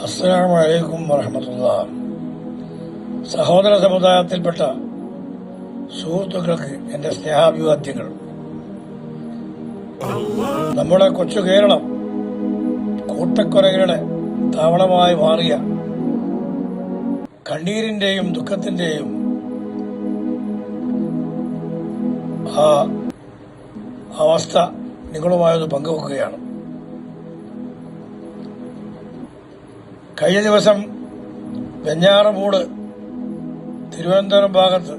അലൈക്കും വറഹമത്തുള്ള. സഹോദര സമുദായത്തിൽപ്പെട്ട സുഹൃത്തുക്കൾക്ക് എന്റെ സ്നേഹാഭിവാദ്യങ്ങൾ. നമ്മുടെ കൊച്ചു കേരളം കൂട്ടക്കൊലകളുടെ താവളമായി മാറിയ കണ്ണീരിന്റെയും ദുഃഖത്തിന്റെയും ആ അവസ്ഥ നിങ്ങളുമായത് പങ്കുവെക്കുകയാണ്. കഴിഞ്ഞ ദിവസം വെഞ്ഞാറമൂട് തിരുവനന്തപുരം ഭാഗത്ത്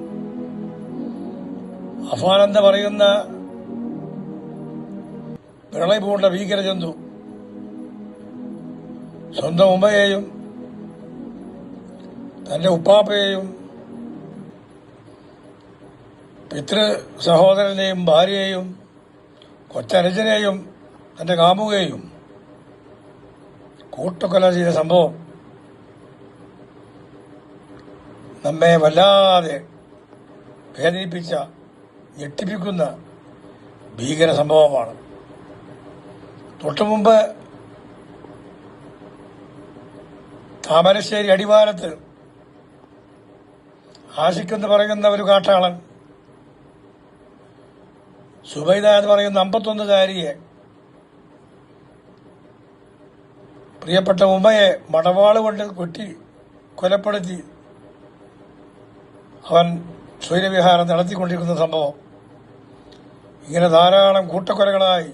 അഫാനന്ദ പറയുന്ന പ്രളയപൂണ്ട ഭീകരജന്തു സ്വന്തം ഉമ്മയെയും തന്റെ ഉപ്പാപ്പയെയും പിതൃ സഹോദരനെയും ഭാര്യയെയും കൊച്ചനുജനെയും തന്റെ കാമുകയെയും കൂട്ടക്കൊല ചെയ്ത സംഭവം. നമ്മെ വല്ലാതെ വേദനിപ്പിച്ച ഞെട്ടിപ്പിക്കുന്ന ഭീകര സംഭവമാണ്. തൊട്ടുമുമ്പ് താമരശ്ശേരി അടിവാരത്ത് എന്ന് പറയുന്ന ഒരു കാട്ടാളൻ സുബൈദ എന്ന് പറയുന്ന അമ്പത്തൊന്നുകാരിയെ പ്രിയപ്പെട്ട ഉമ്മയെ മടവാൾ കൊണ്ട് കൊട്ടി കൊലപ്പെടുത്തി അവൻ സ്വൈരവിഹാരം നടത്തിക്കൊണ്ടിരിക്കുന്ന സംഭവം. ഇങ്ങനെ ധാരാളം കൂട്ടക്കൊലകളായി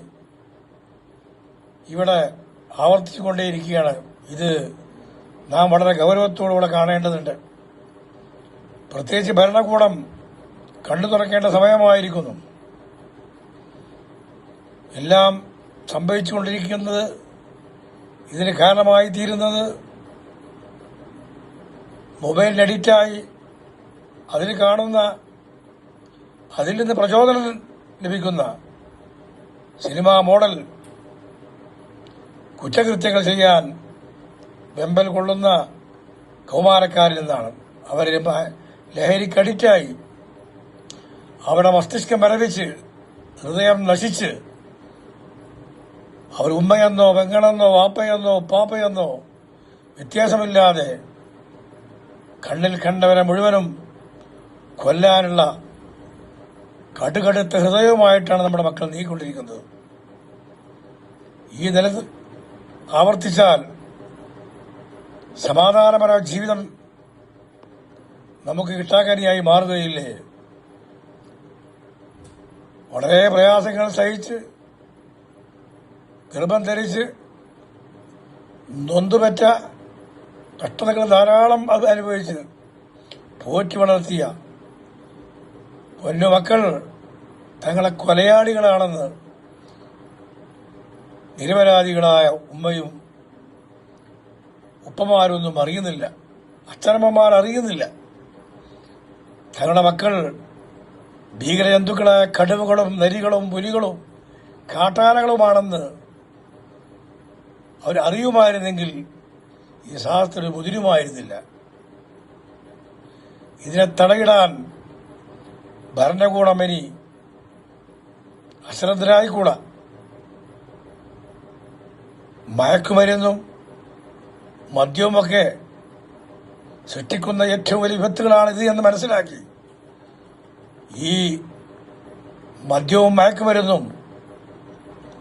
ഇവിടെ ആവർത്തിച്ചുകൊണ്ടേയിരിക്കുകയാണ്. ഇത് നാം വളരെ ഗൗരവത്തോടുകൂടെ കാണേണ്ടതുണ്ട്. പ്രത്യേകിച്ച് ഭരണകൂടം കണ്ടു തുറക്കേണ്ട സമയമായിരിക്കുന്നു. എല്ലാം സംഭവിച്ചുകൊണ്ടിരിക്കുന്നത് ഇതിന് കാരണമായി തീരുന്നത് മൊബൈലിന് അഡിക്റ്റായി അതിൽ കാണുന്ന അതിൽ നിന്ന് പ്രചോദനം ലഭിക്കുന്ന സിനിമാ മോഡൽ കുറ്റകൃത്യങ്ങൾ ചെയ്യാൻ വെമ്പൽ കൊള്ളുന്ന കൗമാരക്കാരിൽ നിന്നാണ്. അവർ ലഹരിക്കടിറ്റായി അവരുടെ മസ്തിഷ്കം മരവിച്ച് ഹൃദയം നശിച്ച് അവർ ഉമ്മയെന്നോ വെങ്ങണെന്നോ വാപ്പയെന്നോ പാപ്പയെന്നോ വ്യത്യാസമില്ലാതെ കണ്ണിൽ കണ്ടവരെ മുഴുവനും കൊല്ലാനുള്ള കടുകടുത്ത ഹൃദയവുമായിട്ടാണ് നമ്മുടെ മക്കൾ നീങ്ങിക്കൊണ്ടിരിക്കുന്നത്. ഈ നില ആവർത്തിച്ചാൽ സമാധാനപരമായ ജീവിതം നമുക്ക് കിട്ടാക്കാനിയായി മാറുകയില്ലേ? വളരെ പ്രയാസങ്ങൾ സഹിച്ച് ഗർഭം ധരിച്ച് നൊന്തുപറ്റ കഷ്ടതകൾ ധാരാളം അത് അനുഭവിച്ച് പോറ്റി വളർത്തിയ പൊന്നുമക്കൾ തങ്ങളെ കൊലയാളികളാണെന്ന് നിരപരാധികളായ ഉമ്മയും ഉപ്പമാരൊന്നും അറിയുന്നില്ല. അച്ഛനമ്മമാർ അറിയുന്നില്ല. തങ്ങളുടെ മക്കൾ ഭീകരജന്തുക്കളായ കടുവകളും നരികളും പുലികളും കാട്ടാനകളുമാണെന്ന് അവരറിയുമായിരുന്നെങ്കിൽ ഈ ശാസ്ത്രം മുതിരുമായിരുന്നില്ല. ഇതിനെ തടയിടാൻ ഭരണകൂടം ഇനി അശ്രദ്ധരായിക്കൂടാ മയക്കുമരുന്നും മദ്യവുമൊക്കെ സൃഷ്ടിക്കുന്ന ഏറ്റവും വലിയ വിപത്തുകളാണ് ഇത് എന്ന് മനസ്സിലാക്കി. ഈ മദ്യവും മയക്കുമരുന്നും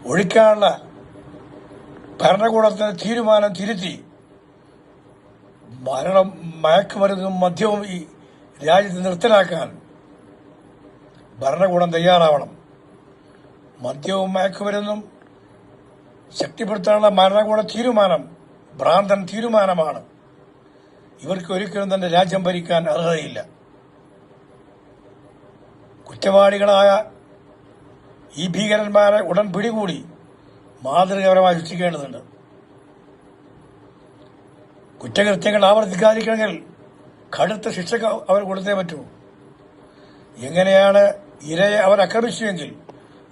ഒഴിക്കാനുള്ള ഭരണകൂടത്തിന് തീരുമാനം തിരുത്തി മരണം മയക്കുമരുന്നും മദ്യവും ഈ രാജ്യത്ത് നിർത്തലാക്കാൻ ഭരണകൂടം തയ്യാറാവണം. മദ്യവും മയക്കുമരുന്നും ശക്തിപ്പെടുത്താനുള്ള ഭരണകൂട തീരുമാനം ഭ്രാന്തൻ തീരുമാനമാണ്. ഇവർക്ക് ഒരിക്കലും തന്നെ രാജ്യം ഭരിക്കാൻ അർഹതയില്ല. കുറ്റവാളികളായ ഈ ഭീകരന്മാരെ ഉടൻ പിടികൂടി മാതൃകപരമായി ശിക്ഷിക്കേണ്ടതുണ്ട്. കുറ്റകൃത്യങ്ങൾ ആവർത്തിക്കാതിരിക്കണമെങ്കിൽ കടുത്ത ശിക്ഷ അവർ കൊടുത്തേ പറ്റൂ. എങ്ങനെയാണ് ഇരയെ അവർ ആക്രമിച്ചുവെങ്കിൽ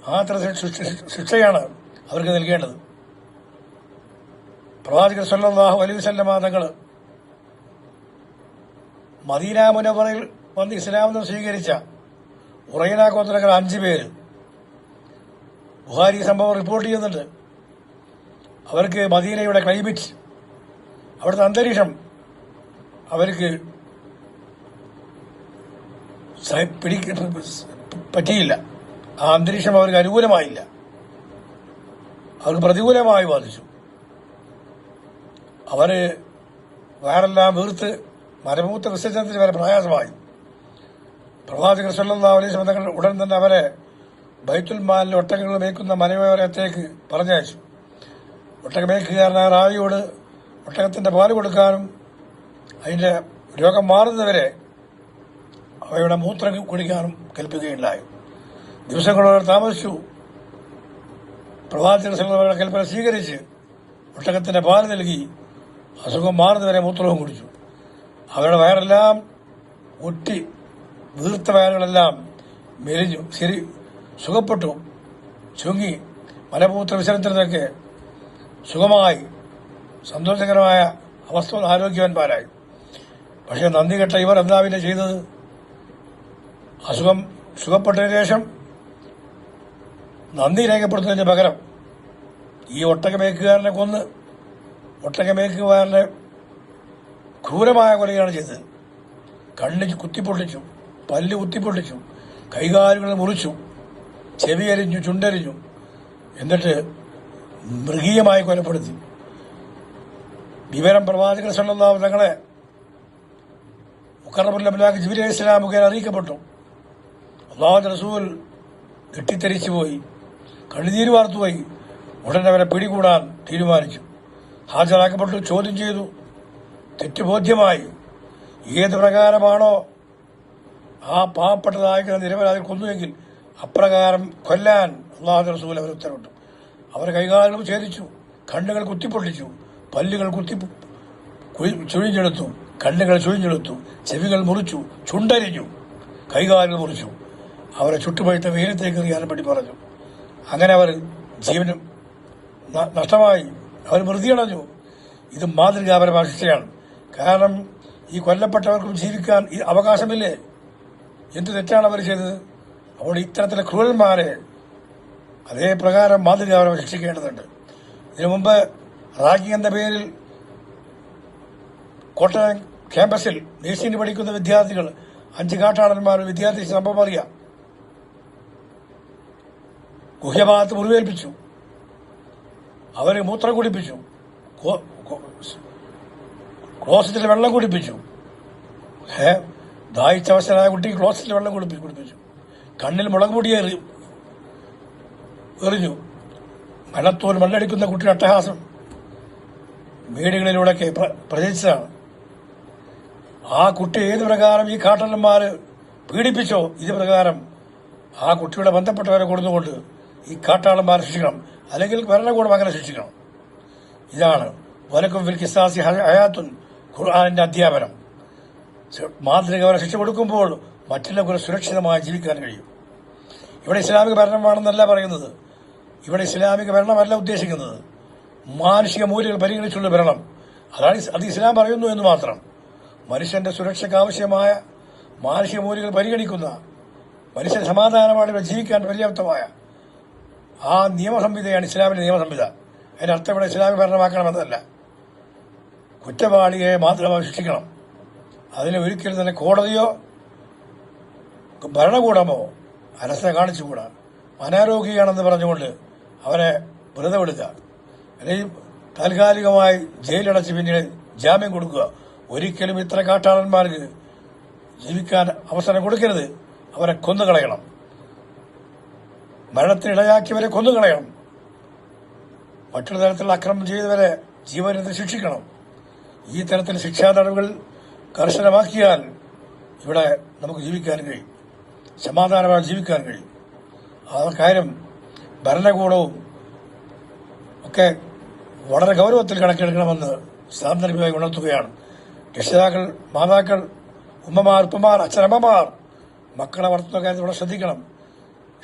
ആ തരത്തിൽ ശിക്ഷയാണ് അവർക്ക് നൽകേണ്ടത്. പ്രവാചകൻ സല്ലാഹു അലൈഹി വസല്ലമ തങ്ങൾ മദീന മുനവറയിൽ വന്ന് ഇസ്ലാമെന്ന് സ്വീകരിച്ച ഉറൈന ഗോത്രങ്ങൾ അഞ്ചു പേര്. ബുഹാരി സംഭവം റിപ്പോർട്ട് ചെയ്യുന്നുണ്ട്. അവർക്ക് മദീനയുടെ ക്ലൈമറ്റ് അവിടുത്തെ അന്തരീക്ഷം അവർക്ക് പിടിക്ക പറ്റിയില്ല. ആ അന്തരീക്ഷം അവർക്ക് അനുകൂലമായില്ല. അവർക്ക് പ്രതികൂലമായി ബാധിച്ചു. അവർ വയറെല്ലാം വീർത്ത് മരമൂത്ത വിസർജനത്തിന് വരെ പ്രയാസമായി. പ്രവാചകർ സല്ലാ അലൈഹി തങ്ങൾ ഉടൻ തന്നെ അവരെ ബൈത്തുൽ മാലിൽ ഒട്ടകങ്ങൾ മേക്കുന്ന മലയോരത്തേക്ക് പറഞ്ഞയച്ചു. ഒട്ടകമേക്കുകാരനായ റാവിയോട് ഒട്ടകത്തിന്റെ പാൽ കൊടുക്കാനും അതിന്റെ രോഗം മാറുന്നവരെ അവയുടെ മൂത്രം കുടിക്കാനും കൽപ്പിക്കുകയുണ്ടായി. ദിവസങ്ങളോടെ താമസിച്ചു. പ്രവാചകർ ദിവസങ്ങളുടെ കൽപ്പന സ്വീകരിച്ച് ഒട്ടകത്തിന്റെ പാൽ നൽകി അസുഖം മാറുന്നവരെ മൂത്രവും കുടിച്ചു. അവരുടെ വയറെല്ലാം ഒട്ടി വീർത്ത വയറുകളെല്ലാം മെലിഞ്ഞു ശരി സുഖപ്പെട്ടു. ചുങ്ങി മലമൂത്ര വിസർജനത്തിനൊക്കെ സുഖമായി സന്തോഷകരമായ അവസ്ഥ ആരോഗ്യവാന്മാരായി. പക്ഷേ നന്ദി കെട്ട ഇവർ എന്താ പിന്നെ ചെയ്തത്? അസുഖം സുഖപ്പെട്ടതിന് ശേഷം നന്ദി രേഖപ്പെടുത്തുന്നതിന് പകരം ഈ ഒട്ടകമേക്കുകാരനെ കൊന്ന് ഒട്ടകമേക്കുകാരനെ ക്രൂരമായ കൊലയാണ് ചെയ്തത്. കണ്ണ് കുത്തിപ്പൊട്ടിച്ചു പല്ല് കുത്തിപ്പൊട്ടിച്ചു കൈകാലുകൾ മുറിച്ചു ചെവിയരിഞ്ഞു ചുണ്ടരിഞ്ഞു എന്നിട്ട് മൃഗീയമായി കൊലപ്പെടുത്തി. വിവരം പ്രവാചകർ സല്ലാഹു തങ്ങളെ മുക്കറബുല്ലാഖ് ജിബിലി ഇസ്ലാം മുഖേന അറിയിക്കപ്പെട്ടു. അള്ളാഹു റസൂൽ കെട്ടിത്തെറിച്ചു പോയി കണ്ണുനീര് വാർത്തുപോയി ഉടനെ അവരെ പിടികൂടാൻ തീരുമാനിച്ചു. ഹാജരാക്കപ്പെട്ടു ചോദ്യം ചെയ്തു. തെറ്റുബോധ്യമായി. ഏത് പ്രകാരമാണോ ആ പാവപ്പെട്ടതായിരിക്കുന്ന നിരപരാധി കൊന്നുവെങ്കിൽ അപ്രകാരം കൊല്ലാൻ അള്ളാഹു റസൂൽ അവർ ഉത്തരവിട്ടു. അവർ കൈകാലുകൾ ഛേദിച്ചു കണ്ണുകൾ കുത്തിപ്പൊട്ടിച്ചു പല്ലുകൾ കുത്തി ചുഴിഞ്ഞെടുത്തു കണ്ണുകൾ ചുഴിഞ്ഞെടുത്തു ചെവികൾ മുറിച്ചു ചുണ്ടരിഞ്ഞു കൈകാലുകൾ മുറിച്ചു. അവരെ ചുട്ടുപഴുത്ത വെയിലത്തേക്ക് എറിയാനും വേണ്ടി പറഞ്ഞു. അങ്ങനെ അവർ ജീവനും നഷ്ടമായി. അവർ വൃതിയടഞ്ഞു ഇത് മാതൃകാപരമായ ശിക്ഷയാണ് കാരണം ഈ കൊല്ലപ്പെട്ടവർക്കും ജീവിക്കാൻ ഈ അവകാശമില്ലേ? എന്ത് തെറ്റാണ് അവർ ചെയ്തത്? അപ്പോൾ ഇത്തരത്തിലെ ക്രൂരന്മാരെ അതേ പ്രകാരം മാതൃകാപരമായി ശിക്ഷിക്കേണ്ടതുണ്ട് ഇതിനു മുമ്പ് റാഗിംഗ് എന്ന പേരിൽ കോട്ടയം ക്യാമ്പസിൽ നേഴ്സിംഗിന് പഠിക്കുന്ന വിദ്യാർത്ഥികൾ അഞ്ച് കാട്ടാളന്മാർ വിദ്യാർത്ഥി സംഭവം അറിയാം. ഗുഹ്യഭാഗത്ത് മുറിവേൽപ്പിച്ചു. അവരെ മൂത്രം കുടിപ്പിച്ചു. ക്ലോസറ്റിൽ വെള്ളം കുടിപ്പിച്ചു. ഏ ദാഹിച്ചവശനായ കുട്ടി ക്ലോസറ്റിൽ വെള്ളം കുടിപ്പി കുടിപ്പിച്ചു. കണ്ണിൽ മുളക് പൊടി എറി മലത്തോൽ മണ്ണടിക്കുന്ന കുട്ടിയുടെ അട്ടഹാസം വീടുകളിലൂടെയൊക്കെ പ്ര- പ്രചരിച്ചതാണ്. ആ കുട്ടി ഏത് പ്രകാരം ഈ കാട്ടലന്മാര് പീഡിപ്പിച്ചോ ഇത് പ്രകാരം ആ കുട്ടിയുടെ ബന്ധപ്പെട്ടവരെ കൊടുത്തുകൊണ്ട് ഈ കാട്ടാളന്മാരെ ശിക്ഷിക്കണം. അല്ലെങ്കിൽ ഭരണകൂടം അങ്ങനെ ശിക്ഷിക്കണം. ഇതാണ് വലക്കും ഫിൽ കിസാസി ഹയാത്തുൻ ഖുർആാനിന്റെ അധ്യാപനം. മാതൃകവരെ ശിക്ഷ കൊടുക്കുമ്പോൾ മറ്റുള്ളവരെ സുരക്ഷിതമായി ജീവിക്കാൻ കഴിയും. ഇവിടെ ഇസ്ലാമിക ഭരണമാണെന്നല്ല പറയുന്നത്. ഇവിടെ ഇസ്ലാമിക ഭരണമല്ല ഉദ്ദേശിക്കുന്നത്. മാനുഷിക മൂല്യങ്ങൾ പരിഗണിച്ചുള്ള ഭരണം. അതാണ് അത് ഇസ്ലാം പറയുന്നു എന്ന് മാത്രം. മനുഷ്യന്റെ സുരക്ഷയ്ക്ക് ആവശ്യമായ മാനുഷിക മൂല്യങ്ങൾ പരിഗണിക്കുന്ന മനുഷ്യൻ ഇവിടെ ജീവിക്കാൻ പര്യാപ്തമായ ആ നിയമസംഹിതയാണ് ഇസ്ലാമിന്റെ നിയമസംഹിത. അതിന്റെ അർത്ഥം ഇവിടെ ഇസ്ലാമിക ഭരണമാക്കണമെന്നല്ല കുറ്റവാളിയെ മാത്രമായി ശിക്ഷിക്കണം. അതിന് ഒരിക്കലും തന്നെ കോടതിയോ ഭരണകൂടമോ അലസത കാണിച്ചുകൂടാ. അനാരോഗ്യമാണെന്ന് പറഞ്ഞുകൊണ്ട് അവരെ വെറുതെ വിടുക. അല്ലെങ്കിൽ താൽക്കാലികമായി ജയിലടച്ച് പിന്നീട് ജാമ്യം കൊടുക്കുക. ഒരിക്കലും ഇത്ര കാട്ടാളന്മാർക്ക് ജീവിക്കാൻ അവസരം കൊടുക്കരുത്. അവരെ കൊന്നു കൊന്നുകളയണം. മരണത്തിനിടയാക്കിയവരെ കൊന്നുകളയണം. മറ്റൊരു തരത്തിലുള്ള അക്രമം ചെയ്തവരെ ജീവനത്തിൽ ശിക്ഷിക്കണം. ഈ തരത്തിൽ ശിക്ഷാ നടപടികൾ കർശനമാക്കിയാൽ ഇവിടെ നമുക്ക് ജീവിക്കാൻ കഴിയും. സമാധാനമായി ജീവിക്കാൻ കഴിയും. ആ കാര്യം. ഭരണകൂടവും ഒക്കെ വളരെ ഗൗരവത്തിൽ കണക്കെടുക്കണമെന്ന് സാന്ദർഭികമായി ഉണർത്തുകയാണ്. രക്ഷിതാക്കൾ മാതാക്കൾ ഉമ്മമാർ ഉപ്പമാർ അച്ഛനമ്മമാർ മക്കളെ വളർത്തുന്ന കാര്യത്തിൽ ശ്രദ്ധിക്കണം.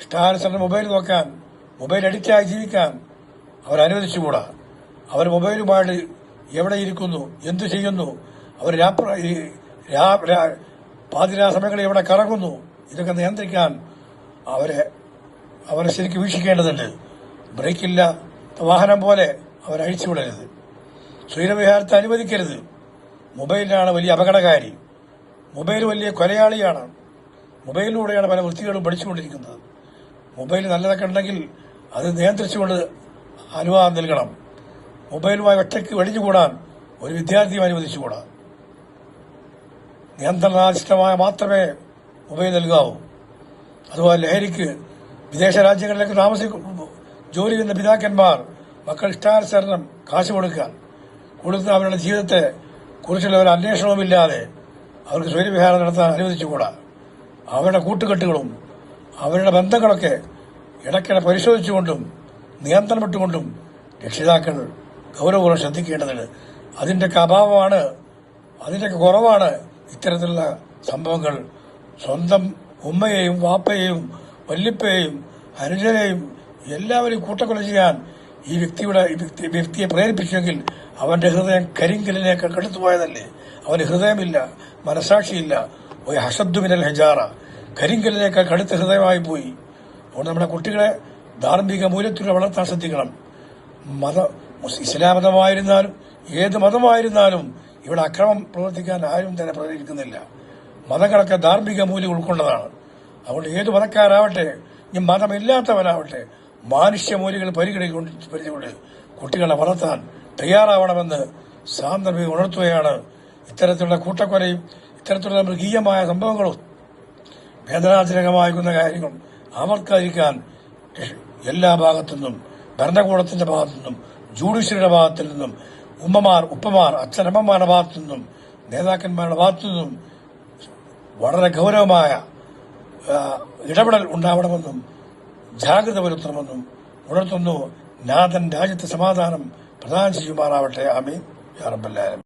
ഇഷ്ടാനുസരണം മൊബൈൽ നോക്കാൻ മൊബൈൽ അഡിക്റ്റായി ജീവിക്കാൻ അവർ അനുവദിച്ചുകൂടാ. അവർ മൊബൈലുമായിട്ട് എവിടെ ഇരിക്കുന്നു എന്തു ചെയ്യുന്നു അവർ പാതിരാ സമയങ്ങളിൽ എവിടെ കറങ്ങുന്നു ഇതൊക്കെ നിയന്ത്രിക്കാൻ അവരെ അവരെ ശരിക്കും വീക്ഷിക്കേണ്ടതുണ്ട്. ബ്രേക്കില്ല വാഹനം പോലെ അവരെ അഴിച്ചുവിടരുത് സ്വൈരവിഹാരത്തെ അനുവദിക്കരുത്. മൊബൈലിനാണ് വലിയ അപകടകാരി. മൊബൈൽ വലിയ കൊലയാളിയാണ്. മൊബൈലിലൂടെയാണ് പല വൃത്തികളും പഠിച്ചുകൊണ്ടിരിക്കുന്നത്. മൊബൈൽ നല്ലതൊക്കെ ഉണ്ടെങ്കിൽ അത് നിയന്ത്രിച്ചുകൊണ്ട് അനുവാദം നൽകണം. മൊബൈലുമായി ഒറ്റയ്ക്ക് വെടിഞ്ഞുകൂടാൻ ഒരു വിദ്യാർത്ഥിയും അനുവദിച്ചുകൂടാ. നിയന്ത്രണാധിഷ്ഠമായ മാത്രമേ മൊബൈൽ നൽകാവൂ. അതുപോലെ ലഹരിക്ക് വിദേശ രാജ്യങ്ങളിലേക്ക് താമസിക്കും ജോലി ചെയ്യുന്ന പിതാക്കന്മാർ മക്കൾ ഇഷ്ടാനുസരണം കാശ് കൊടുക്കാൻ. കൊടുത്ത് അവരുടെ ജീവിതത്തെ കുറിച്ചുള്ള ഒരു അന്വേഷണവുമില്ലാതെ അവർക്ക് സ്വൈര്യവിഹാരം നടത്താൻ അനുവദിച്ചുകൂടാ. അവരുടെ കൂട്ടുകെട്ടുകളും അവരുടെ ബന്ധങ്ങളൊക്കെ ഇടയ്ക്കിടെ പരിശോധിച്ചുകൊണ്ടും നിയന്ത്രണമിട്ടുകൊണ്ടും രക്ഷിതാക്കൾ ഗൗരവപൂർവം ശ്രദ്ധിക്കേണ്ടതുണ്ട് അതിന്റെയൊക്കെ അഭാവമാണ് അതിന്റെയൊക്കെ കുറവാണ് ഇത്തരത്തിലുള്ള സംഭവങ്ങൾ. സ്വന്തം ഉമ്മയെയും വാപ്പയെയും വല്ലിപ്പയെയും അനുജനെയും എല്ലാവരെയും കൂട്ടക്കൊല ചെയ്യാൻ ഈ വ്യക്തിയുടെ വ്യക്തിയെ പ്രേരിപ്പിച്ചെങ്കിൽ അവന്റെ ഹൃദയം കരിങ്കലിനെയൊക്കെ കെടുത്തുപോയതല്ലേ അവന് ഹൃദയമില്ല മനസാക്ഷിയില്ല ഒരു ഹസദ്ദുമിനൽ ഹെജാറ. കരിങ്കലിലേക്ക് കടുത്ത ഹൃദയമായി പോയി. അതുകൊണ്ട് നമ്മുടെ കുട്ടികളെ ധാർമ്മിക മൂല്യത്തിലൂടെ വളർത്താൻ ശ്രദ്ധിക്കണം. മത ഇസ്ലാം മതമായിരുന്നാലും ഏത് മതമായിരുന്നാലും ഇവിടെ അക്രമം പ്രവർത്തിക്കാൻ ആരും തന്നെ പ്രേരിപ്പിക്കുന്നില്ല മതങ്ങളൊക്കെ ധാർമ്മിക മൂല്യം ഉൾക്കൊണ്ടതാണ്. അതുകൊണ്ട് ഏത് മതക്കാരാവട്ടെ ഇനി മതമില്ലാത്തവരാവട്ടെ മാനുഷ്യ മൂല്യങ്ങൾ പരിഗണിക്കൊണ്ട് പരിചയമുണ്ട് കുട്ടികളെ വളർത്താൻ തയ്യാറാവണമെന്ന് സാന്ദർഭികം ഉണർത്തുകയാണ്. ഇത്തരത്തിലുള്ള കൂട്ടക്കൊലയും ഇത്തരത്തിലുള്ള മൃഗീയമായ സംഭവങ്ങളും വേദനാജനകമായിരിക്കുന്ന കാര്യങ്ങൾ ആവർക്കാതിരിക്കാൻ എല്ലാ ഭാഗത്തു നിന്നും ഭരണകൂടത്തിന്റെ ഭാഗത്തു നിന്നും ജുഡീഷ്യറിയുടെ ഭാഗത്തിൽ നിന്നും ഉമ്മമാർ ഉപ്പമാർ അച്ഛനമ്മമാരുടെ ഭാഗത്തു നിന്നും നേതാക്കന്മാരുടെ ഭാഗത്തു നിന്നും വളരെ ഗൗരവമായ ഇടപെടൽ ഉണ്ടാവണമെന്നും ജാഗ്രത പുലർത്തണമെന്നും ഉണർത്തുന്നു. നാഥൻ രാജ്യത്തെ സമാധാനം പ്രധാനം ചെയ്യുമാറാവട്ടെ. ആമീൻ. യാ റബ്ബൽ ആലമീൻ.